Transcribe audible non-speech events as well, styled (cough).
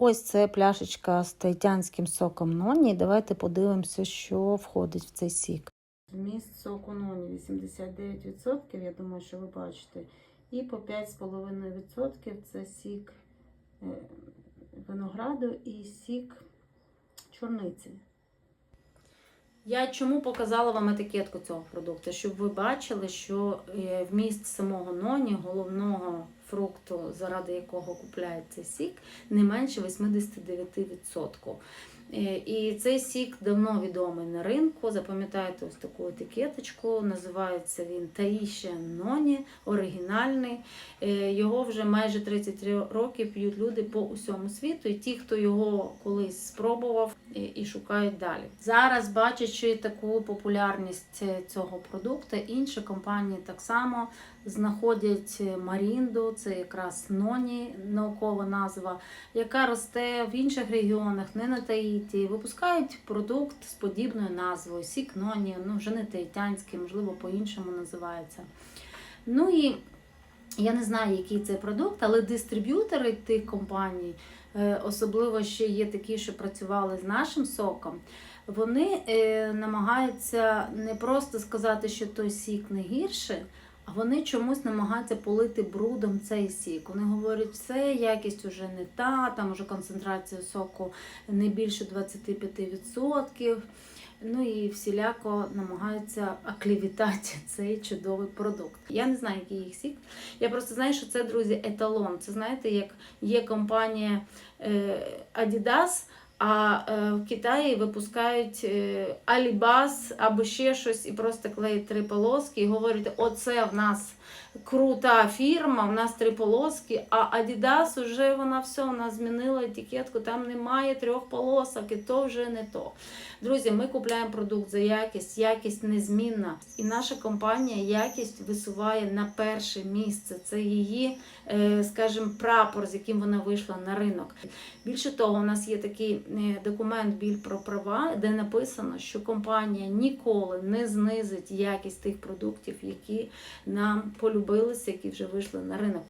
Ось це пляшечка з тайтянським соком ноні. Давайте подивимося, що входить в цей сік. Вміст соку ноні 89%, я думаю, що ви бачите. І по 5,5% це сік е, винограду і сік чорниці. Я чому показала вам етикетку цього продукту? Щоб ви бачили, що е, вміст самого ноні, головного фрукту, заради якого купляється сік, не менше 89%. Е, І цей сік давно відомий на ринку. Запам'ятайте ось таку етикеточку. Називається він Таїще Ноні, оригінальний. Е, Його вже майже 33 роки п'ють люди по усьому світу. І ті, хто його колись спробував і- шукають далі. Зараз, бачачи таку популярність е, цього продукту, інші компанії так само знаходять Марінду, це якраз Ноні, наукова назва, яка росте в інших регіонах, не на Таїті. Випускають продукт з подібною назвою Сік Ноні, ну вже не таїтянський, можливо, по-іншому називається. Ну і я не знаю, який це продукт, але дистриб'ютори тих компаній, е, особливо ще є такі, що працювали з нашим соком. Вони е, намагаються не просто сказати, що той сік не гірший, вони чомусь намагаються полити брудом цей сік. Вони говорять, все, якість уже не та, там уже концентрація соку не більше 25%. Ну і всіляко намагаються оклівітати (laughs) цей чудовий продукт. Я не знаю, який їх сік. Я просто знаю, що це, друзі, еталон. Це знаєте, як є компанія е, Adidas, а е, в Китаї випускають е, Alibas або ще щось і просто клеять три полоски і говорять, оце в нас крута фірма, в нас три полоски, а Adidas вже вона все, вона змінила етикетку, там немає трьох полосок, і то вже не то. Друзі, ми купуємо продукт за якість, якість незмінна. І наша компанія якість висуває на перше місце. Це її, е, скажімо, прапор, з яким вона вийшла на ринок. Більше того, у нас є такий документ біль про права, де написано, що компанія ніколи не знизить якість тих продуктів, які нам полюбилися, які вже вийшли на ринок.